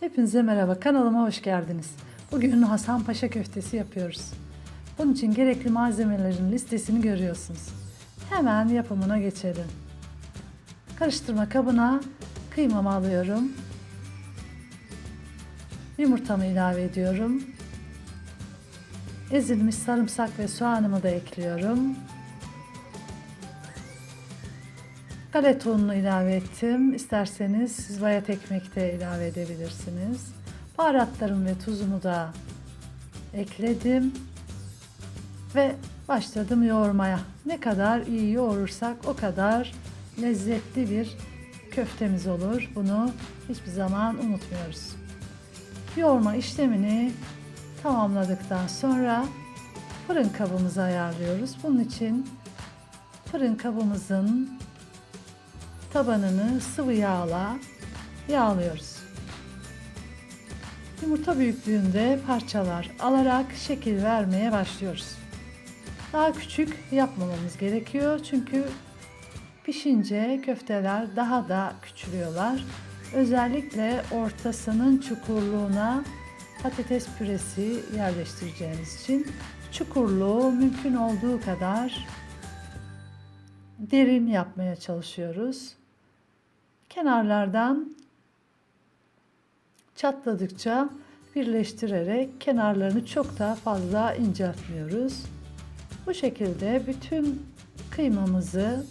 Hepinize merhaba, kanalıma hoş geldiniz. Bugün Hasan Paşa köftesi yapıyoruz. Bunun için gerekli malzemelerin listesini görüyorsunuz. Hemen yapımına geçelim. Karıştırma kabına kıymamı alıyorum. Yumurtamı ilave ediyorum. Ezilmiş sarımsak ve soğanımı da ekliyorum. Galeta ununu ilave ettim. İsterseniz siz bayat ekmek de ilave edebilirsiniz. Baharatlarım ve tuzumu da ekledim. Ve başladım yoğurmaya. Ne kadar iyi yoğurursak o kadar lezzetli bir köftemiz olur. Bunu hiçbir zaman unutmuyoruz. Yoğurma işlemini tamamladıktan sonra fırın kabımızı ayarlıyoruz. Bunun için fırın kabımızın tabanını sıvı yağla yağlıyoruz. Yumurta büyüklüğünde parçalar alarak şekil vermeye başlıyoruz. Daha küçük yapmamamız gerekiyor çünkü pişince köfteler daha da küçülüyorlar. Özellikle ortasının çukurluğuna patates püresi yerleştireceğimiz için çukurluğu mümkün olduğu kadar derin yapmaya çalışıyoruz. Kenarlardan çatladıkça birleştirerek kenarlarını çok da fazla inceltmiyoruz. Bu şekilde bütün kıymamızı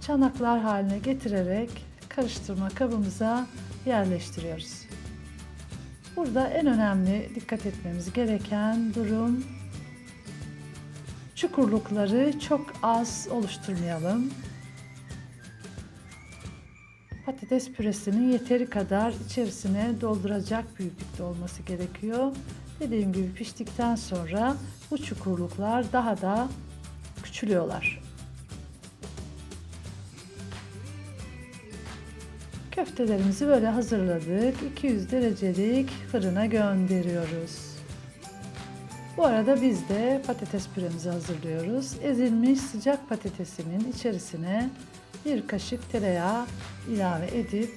çanaklar haline getirerek karıştırma kabımıza yerleştiriyoruz. Burada en önemli dikkat etmemiz gereken durum çukurlukları çok az oluşturmayalım. Patates püresinin yeteri kadar içerisine dolduracak büyüklükte olması gerekiyor. Dediğim gibi piştikten sonra bu çukurluklar daha da küçülüyorlar. Köftelerimizi böyle hazırladık. 200 derecelik fırına gönderiyoruz. Bu arada biz de patates püremizi hazırlıyoruz. Ezilmiş sıcak patatesimin içerisine bir kaşık tereyağı ilave edip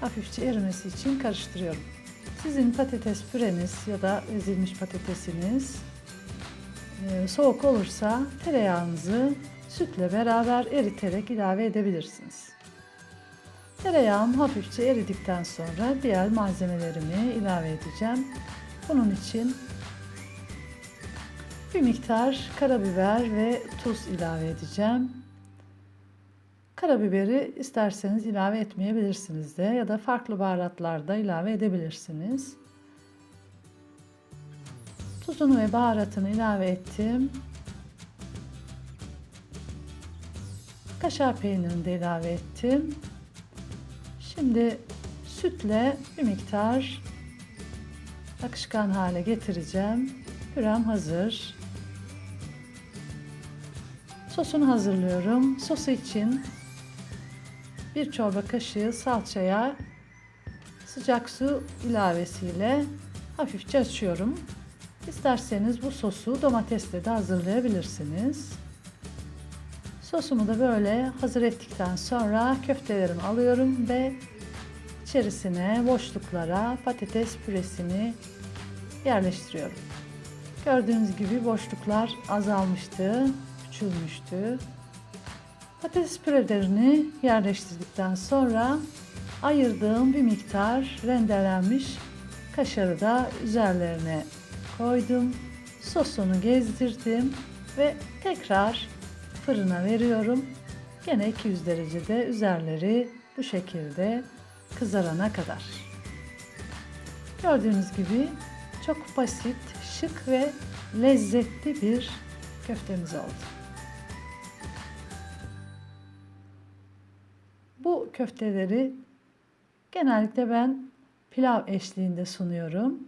hafifçe erimesi için karıştırıyorum. Sizin patates püreniz ya da ezilmiş patatesiniz e, soğuk olursa tereyağınızı sütle beraber eriterek ilave edebilirsiniz. Tereyağım hafifçe eridikten sonra diğer malzemelerimi ilave edeceğim. Bunun için bir miktar karabiber ve tuz ilave edeceğim. Karabiberi isterseniz ilave etmeyebilirsiniz de ya da farklı baharatlar da ilave edebilirsiniz. Tuzunu ve baharatını ilave ettim. Kaşar peynirini de ilave ettim. Şimdi sütle bir miktar akışkan hale getireceğim. Pürem hazır. Sosunu hazırlıyorum. Sosu için bir çorba kaşığı salçaya sıcak su ilavesiyle hafifçe açıyorum. İsterseniz bu sosu domatesle de hazırlayabilirsiniz. Sosumu da böyle hazır ettikten sonra köftelerimi alıyorum ve içerisine boşluklara patates püresini yerleştiriyorum. Gördüğünüz gibi boşluklar azalmıştı, küçülmüştü. Patates pürelerini yerleştirdikten sonra ayırdığım bir miktar rendelenmiş kaşarı da üzerlerine koydum. Sosunu gezdirdim ve tekrar fırına veriyorum. Gene 200 derecede üzerleri bu şekilde kızarana kadar. Gördüğünüz gibi çok basit, şık ve lezzetli bir köftemiz oldu. Köfteleri genellikle ben pilav eşliğinde sunuyorum.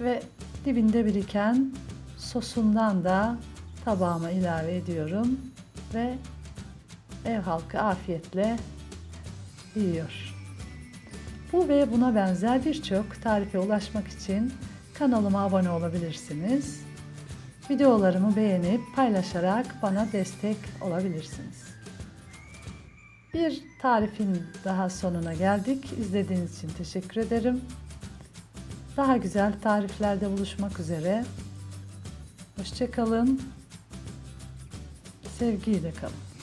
Ve dibinde biriken sosundan da tabağıma ilave ediyorum ve ev halkı afiyetle yiyor. Bu ve buna benzer birçok tarife ulaşmak için kanalıma abone olabilirsiniz. Videolarımı beğenip paylaşarak bana destek olabilirsiniz. Bir tarifin daha sonuna geldik. İzlediğiniz için teşekkür ederim. Daha güzel tariflerde buluşmak üzere. Hoşçakalın. Sevgiyle kalın.